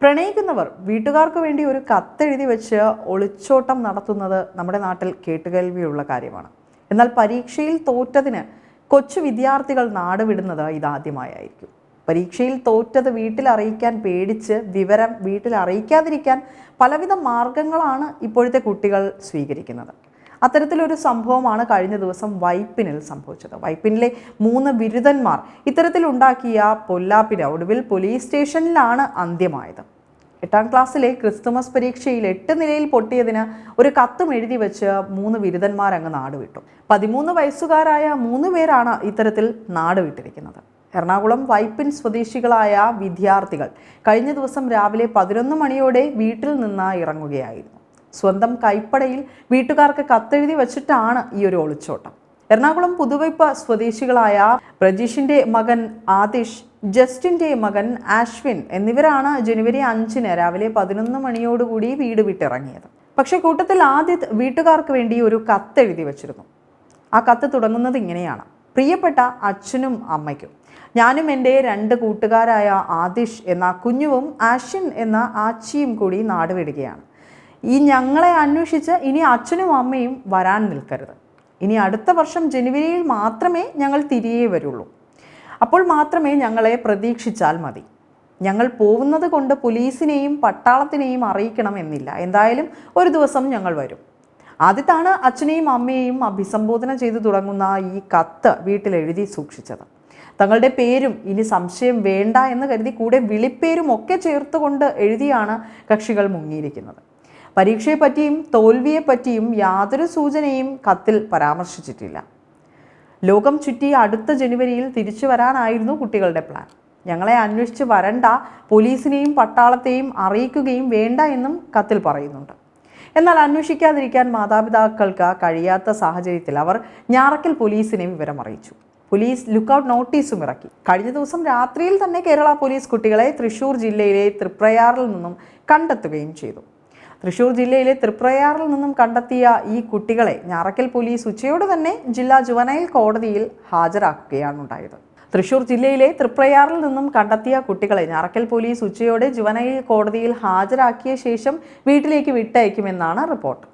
പ്രണയിക്കുന്നവർ വീട്ടുകാർക്ക് വേണ്ടി ഒരു കത്തെഴുതി വെച്ച് ഒളിച്ചോട്ടം നടത്തുന്നത് നമ്മുടെ നാട്ടിൽ കേട്ടുകേൾവിയുള്ള കാര്യമാണ്. എന്നാൽ പരീക്ഷയിൽ തോറ്റതിന് കൊച്ചു വിദ്യാർത്ഥികൾ നാടുവിടുന്നത് ഇതാദ്യമായായിരിക്കും. പരീക്ഷയിൽ തോറ്റത് വീട്ടിൽ അറിയിക്കാൻ പേടിച്ച് വിവരം വീട്ടിൽ അറിയിക്കാതിരിക്കാൻ പലവിധ മാർഗങ്ങളാണ് ഇപ്പോഴത്തെ കുട്ടികൾ സ്വീകരിക്കുന്നത്. അത്തരത്തിലൊരു സംഭവമാണ് കഴിഞ്ഞ ദിവസം വൈപ്പിനിൽ സംഭവിച്ചത്. വൈപ്പിനിലെ മൂന്ന് ബിരുദന്മാർ ഇത്തരത്തിലുണ്ടാക്കിയ പൊല്ലാപ്പിന് ഒടുവിൽ പോലീസ് സ്റ്റേഷനിലാണ് അന്ത്യമായത്. എട്ടാം ക്ലാസ്സിലെ ക്രിസ്തുമസ് പരീക്ഷയിൽ എട്ട് നിലയിൽ പൊട്ടിയതിന് ഒരു കത്തും എഴുതി വെച്ച് മൂന്ന് ബിരുദന്മാർ അങ്ങ് നാടുവിട്ടു. പതിമൂന്ന് വയസ്സുകാരായ മൂന്ന് പേരാണ് ഇത്തരത്തിൽ നാടുവിട്ടിരിക്കുന്നത്. എറണാകുളം വൈപ്പിൻ സ്വദേശികളായ വിദ്യാർത്ഥികൾ കഴിഞ്ഞ ദിവസം രാവിലെ പതിനൊന്ന് മണിയോടെ വീട്ടിൽ നിന്ന് ഇറങ്ങുകയായിരുന്നു. സ്വന്തം കൈപ്പടയിൽ വീട്ടുകാർക്ക് കത്തെഴുതി വെച്ചിട്ടാണ് ഈ ഒരു ഒളിച്ചോട്ടം. എറണാകുളം പുതുവൈപ്പ സ്വദേശികളായ പ്രജീഷിന്റെ മകൻ ആതിഷ് ജസ്റ്റിന്റെ മകൻ ആശ്വിൻ എന്നിവരാണ് ജനുവരി അഞ്ചിന് രാവിലെ പതിനൊന്ന് മണിയോടുകൂടി വീട് വിട്ടിറങ്ങിയത്. പക്ഷെ കൂട്ടത്തിൽ ആദിത് വീട്ടുകാർക്ക് വേണ്ടി ഒരു കത്തെഴുതി വച്ചിരുന്നു. ആ കത്ത് തുടങ്ങുന്നത് ഇങ്ങനെയാണ്. പ്രിയപ്പെട്ട അച്ഛനും അമ്മയ്ക്കും. ഞാനും എന്റെ രണ്ട് കൂട്ടുകാരായ ആദിഷ് എന്ന കുഞ്ഞുവും ആഷിൻ എന്ന ആച്ചിയും കൂടി നാടുവിടുകയാണ്. ഈ ഞങ്ങളെ അന്വേഷിച്ച് ഇനി അച്ഛനും അമ്മയും വരാൻ നിൽക്കരുത്. ഇനി അടുത്ത വർഷം ജനുവരിയിൽ മാത്രമേ ഞങ്ങൾ തിരികെ വരുള്ളൂ. അപ്പോൾ മാത്രമേ ഞങ്ങളെ പ്രതീക്ഷിച്ചാൽ മതി. ഞങ്ങൾ പോകുന്നത് കൊണ്ട് പോലീസിനെയും പട്ടാളത്തിനെയും അറിയിക്കണമെന്നില്ല എന്തായാലും ഒരു ദിവസം ഞങ്ങൾ വരും. ആദ്യത്താണ് അച്ഛനെയും അമ്മയെയും അഭിസംബോധന ചെയ്തു തുടങ്ങുന്ന ഈ കത്ത് വീട്ടിൽ എഴുതി സൂക്ഷിച്ചത്. തങ്ങളുടെ പേരും ഇനി സംശയം വേണ്ട എന്ന് കരുതി കൂടെ വിളിപ്പേരും ഒക്കെ ചേർത്തുകൊണ്ട് എഴുതിയാണ് കക്ഷികൾ മുങ്ങിയിരിക്കുന്നത്. പരീക്ഷയെപ്പറ്റിയും തോൽവിയെപ്പറ്റിയും യാതൊരു സൂചനയും കത്തിൽ പരാമർശിച്ചിട്ടില്ല. ലോകം ചുറ്റി അടുത്ത ജനുവരിയിൽ തിരിച്ചു വരാനായിരുന്നു കുട്ടികളുടെ പ്ലാൻ. ഞങ്ങളെ അന്വേഷിച്ച് വരണ്ട പോലീസിനെയും പട്ടാളത്തെയും അറിയിക്കുകയും വേണ്ട എന്നും കത്തിൽ പറയുന്നുണ്ട്. എന്നാൽ അന്വേഷിക്കാതിരിക്കാൻ മാതാപിതാക്കൾക്ക് കഴിയാത്ത സാഹചര്യത്തിൽ അവർ ഞാറക്കൽ പോലീസിനെ വിവരം അറിയിച്ചു പോലീസ് ലുക്കൌട്ട് നോട്ടീസും ഇറക്കി. കഴിഞ്ഞ ദിവസം രാത്രിയിൽ തന്നെ കേരള പോലീസ് കുട്ടികളെ തൃശൂർ ജില്ലയിലെ തൃപ്രയാറിൽ നിന്നും കണ്ടെത്തുകയും ചെയ്തു. തൃശൂർ ജില്ലയിലെ തൃപ്രയാറിൽ നിന്നും കണ്ടെത്തിയ ഈ കുട്ടികളെ ഞാറക്കൽ പോലീസ് ഉച്ചയോടെ തന്നെ ജില്ലാ ജുവനൈൽ കോടതിയിൽ ഹാജരാക്കുകയാണ് ഉണ്ടായത് തൃശൂർ ജില്ലയിലെ തൃപ്രയാറിൽ നിന്നും കണ്ടെത്തിയ കുട്ടികളെ ഞാറക്കൽ പോലീസ് ഉച്ചയോടെ ജുവനൈൽ കോടതിയിൽ ഹാജരാക്കിയ ശേഷം വീട്ടിലേക്ക് വിട്ടയക്കുമെന്നാണ് റിപ്പോർട്ട്.